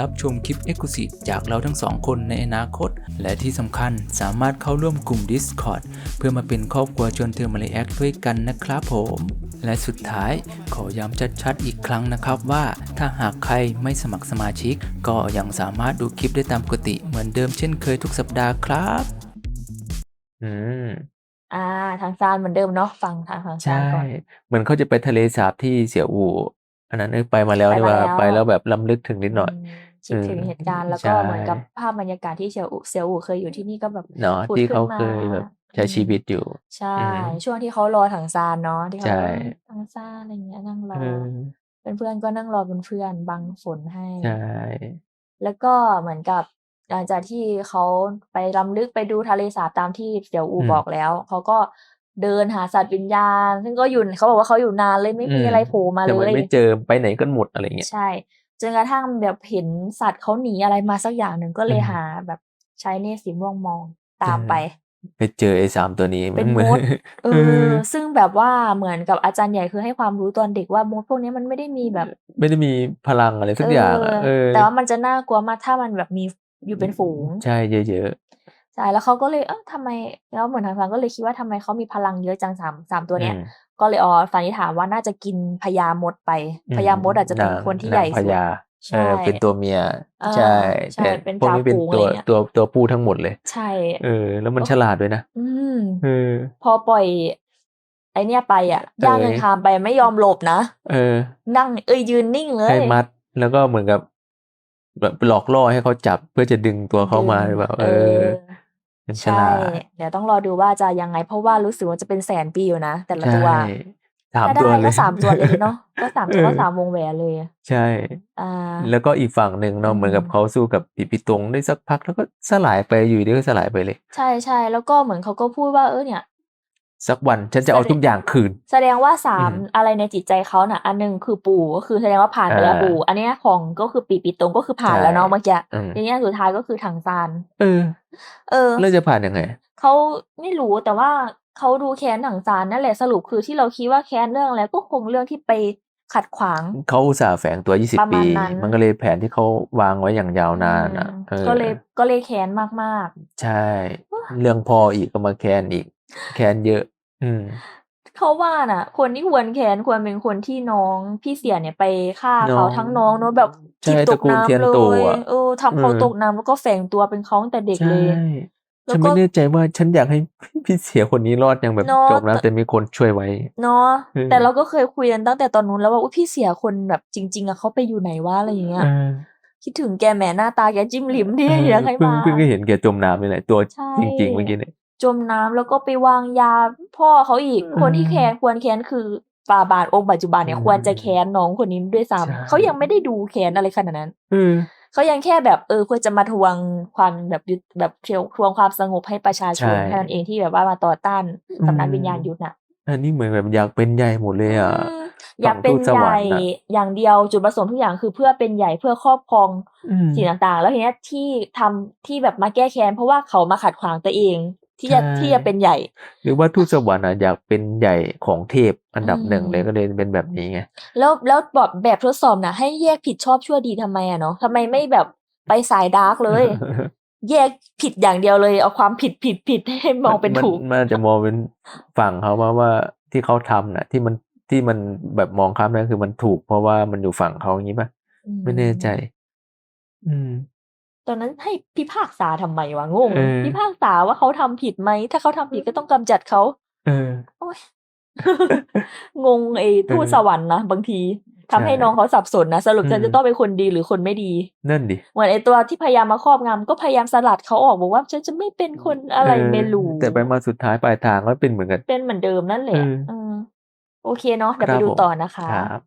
รับชมคลิป e x c l u s i v e จากเราทั้งสองคนในอนาคต และที่สำคัญสามารถเข้าร่วมกลุ่ม Discord เพื่อมาเป็นครอบครัวชวนเธอมาเลแอคด้วยกันนะครับผม และสุดท้ายขอย้ำชัดๆอีกครั้งนะครับว่า ถ้าหากใครไม่สมัครสมาชิก ก็ยังสามารถดูคลิปได้ตามปกติเหมือนเดิมเช่นเคยทุกสัปดาห์ครับ อืม อ่า ทางซานเหมือนเดิมเนาะฟังทางทางซาใช่ นก่อน เหมือนเขาจะไปทะเลสาบที่เสี่ยวอู่อันนั้นเอ้ยไปมาแล้วไปนี่มาว่าแล้ว ไปแล้วแบบล้ำลึกถึงนิดหน่อย ม คิดถึงอืมเหตุการณ์แล้วใช่ก็เหมือนกับภาพบรรยากาศที่เซียวอูเซียวอูเคยอยู่ที่นี่ก็แบบเนาะผุดที่ขึ้เขานมาเคยแบบใช้ชีวิตอยู่ ใช่อืมช่วงที่เขารอถังซานเนาะที่เขาใช่ถังซานอะไรเงี้ยนั่งรอเออเป็นเพื่อนก็นั่งรอเป็นเพื่อนบังฝนให้ใช่แล้วก็เหมือนกับหลังจากที่เขาไปรำลึกไปดูทะเลสาบตามที่เสี่ยวอูอืมบอกแล้วเขาก็เดินหาสัตว์วิญญาณ ซึ่งก็อยู่เขาบอกว่าเขาอยู่นานเลยไม่มีอืมอะไรโผล่มาแต่เลมันยไม่เจอไปไหนกันหมดอะไรเงี้ยใช่ จนกระทั่งแบบเห็นสัตว์เขาหนีอะไรมาสักอย่างหนึ่งก็เลยอืมหาแบบใช้เนตรสีม่วงมองตามไป ไปเจอไอ้สามตัวนี้เป็นเหมือนมดเออซึ่งแบบว่าเหมือนกับอาจารย์ใหญ่คือให้ความรู้ตอนเด็กว่ามดพวกนี้มันไม่ได้มีแบบ ไม่ได้มีพลังอะไรสักอย่างอะเออแต่ว่ามันจะน่ากลัวมากถ้ามันแบบมีอยู่เป็นฝูง ใช่เยอะ ใช่แล้วเขาก็เลยเออทำไมแล้วเหมือนทางฟังก็เลยคิดว่าทำไมเขามีพลังเยอะจังสามสามๆตัวเนี้ยอืมก็เลยอ๋อสันนิษฐานว่าน่าจะกินพญามดไปอืมพญามดอาจจะเป็นางคนที่นางใหญ่พสุดญาใช่เออเป็นตัวเมียอ่าใช่ใช่แต่เป็นพวกนี้เป็นจ่าฝูงตัวอะไรเงี้ยตัวตัวผู้ทั้งหมดเลย ใช่เออ แล้วมันโอ้ฉลาดด้วยนะอืมเออ พอปล่อย ไอเนี้ยไปอะเออย่างเงินคามไปไม่ยอมหลบนะเออ นั่งเอ้ยยืนนิ่งเลยให้มัดแล้วก็เหมือนกับแบบหลอกล่อให้เขาจับเพื่อจะดึงตัวเขามาหรือเปล่าเออ เป็นฉใช่ ลาดเดี๋ยวต้องรอดูว่าจะยังไง เพราะว่ารู้สึกว่าจะเป็นแสนปีอยู่นะ แต่ละใช่ตัว สามถ้าตัวได้เลก็ย สามตัวเลยเนาะ ก็สามตัวเออก็สามวงแหวนเลยใช่ อ่า แล้วก็อีกฝั่งหนึ่งเนาะอืมเหมือนกับเขาสู้กับปีปิตงได้สักพักแล้วก็สลายไปอยู่ดีก็สลายไปเลย ใช่ใช่แล้วก็เหมือนเขาก็พูดว่าเออเนี่ย สักวันฉันจะเอาทุกอย่างคืน แสดงว่าสามอืมอะไรในจิตใจเขาน่ะ อันหนึ่งคือปู่ก็คือแสดงว่าผ่านไปแล้วอ่าปู่ อันเนี้ยของก็คือปีปีตรงก็คือผ่านใช่แล้วเนาะเมื่อกี้อืมทีเนี้ยสุดท้ายก็คือถังซานเออ เออแล้วจะผ่านยังไงเขาไม่รู้แต่ว่าเขาดูแค้นถังซานนั่นแหละสรุปคือที่เราคิดว่าแค้นเรื่องอะไรก็คงเรื่องที่ไปขัดขวางเขาอุตส่าห์แฝงตัวประ20 ปีมาณนั้นมันก็เลยแผนที่เขาวางไว้อย่างยาวนานอะอืมเออก็เลยก็เลยแค้นมากใช่ เรื่องพออีกก็มาแค้นอีก แค้นเยอะ อืมๆเขาว่าน่ะ คนที่ควรแค้นควรเป็นคนที่น้องพี่เสียเนี่ยไปฆ่าเขาน้องทั้งน้องเนอะแบบใช่จิตตตระกกูลน้ำเทียนเลโตยอะเออทำเขาเออตกน้ำแล้วก็แฝงตัวเป็นเขาตั้งแต่เด็กใช่ เลย แล้วฉันก็ไม่แน่ใจว่าฉันอยากให้ พี่เสียคนนี้รอดอย่างแบบเนอะจบแล้วแต่มีคนช่วยไว้ เนาะเออแต่เราก็เคยคุยกันตั้งแต่ตอนนู้นแล้วว่าอุ๊ยพี่เสียคนแบบจริง ๆอะเขาไปอยู่ไหนวะอะไรอย่างเงี้ยเออคิดถึงแกแหมหน้าตาแกจิ้มลิ้มที่เอออยากให้เพิ่งมา เพิ่งก็เห็นแกจมน้ำนี่แหละตัวใช่ จริง ๆ เมื่อกี้เนี่ย จมน้ำแล้วก็ไปวางยาพ่อเขาอีกเออคนที่แค้นควรแค้นคือฟาบาทองค์ปัจจุบันเนี่ยอืมควรจะแค้นน้องคนนี้ด้วยใช่ซ้ำเขายังไม่ได้ดูแค้นอะไรขนาดนั้นเออเขายังแค่แบบเออเพื่อจะมาทวงความแบบยึดแบบทวงความสงบให้ประชาชนใช่แค่นั้นเองที่แบบว่ามาต่อต้านอืมสำนักวิญญาณยุทธน่ะอันนี้เหมือนแบบอยากเป็นใหญ่หมดเลยอะอืมอยากเป็นฝั่งทูตสใหวรญ่รค์น่ะอย่างเดียวจุดประสงค์ทุกอย่างคือเพื่อเป็นใหญ่เพื่อครอบครองอืมสิ่งต่างๆ แล้วทีเนี้ยที่ทำที่แบบมาแก้แค้นเพราะว่าเขามาขัดขวางตัวเอง ที่จะใช่ ที่จะเป็นใหญ่ หรือว่าทูตสวรรค์อะอยากเป็นใหญ่ของเทพอันดับอืมหนึ่งเลยก็เลยเป็นแบบนี้ไง แล้วแล้วแบบแบบทดสอบน่ะให้แยกผิดชอบชั่วดีทำไมอะเนาะทำไมไม่แบบไปสายดาร์กเลย แยกผิดอย่างเดียวเลย เอาความผิดผิดผิดให้มองเป็นถูก มันอาจจะมองเป็นฝั่งเขาว่าว่าที่เขาทำน่ะ ที่มันที่มันแบบมองข้ามได้คือมันถูก เพราะว่ามันอยู่ฝั่งเขาอย่างนี้ป่ะ ไม่แน่ใจ อืม ตอนนั้นให้พิพากษาทำไมวะงงเออพิพากษาว่าเขาทำผิดไหม ถ้าเขาทำผิดก็ต้องกำจัดเขาเอองงไอ้ทูตเออสวรรค์นะบางทีทำให้ใช่น้องเขาสับสนนะสรุปอืมฉันจะต้องเป็นคนดีหรือคนไม่ดีนั่นดิเหมือนไอตัวที่พยายามมาครอบงำก็พยายามสลัดเขาออกบอกว่าฉันจะไม่เป็นคนอะไรเออไม่รู้แต่ไปมาสุดท้ายปลายทางก็เป็นเหมือนกันเป็นเหมือนเดิมนั่นแหละเออเออโอเคเนาะเดี๋ยวครัไปบดูผมต่อนะคะครับ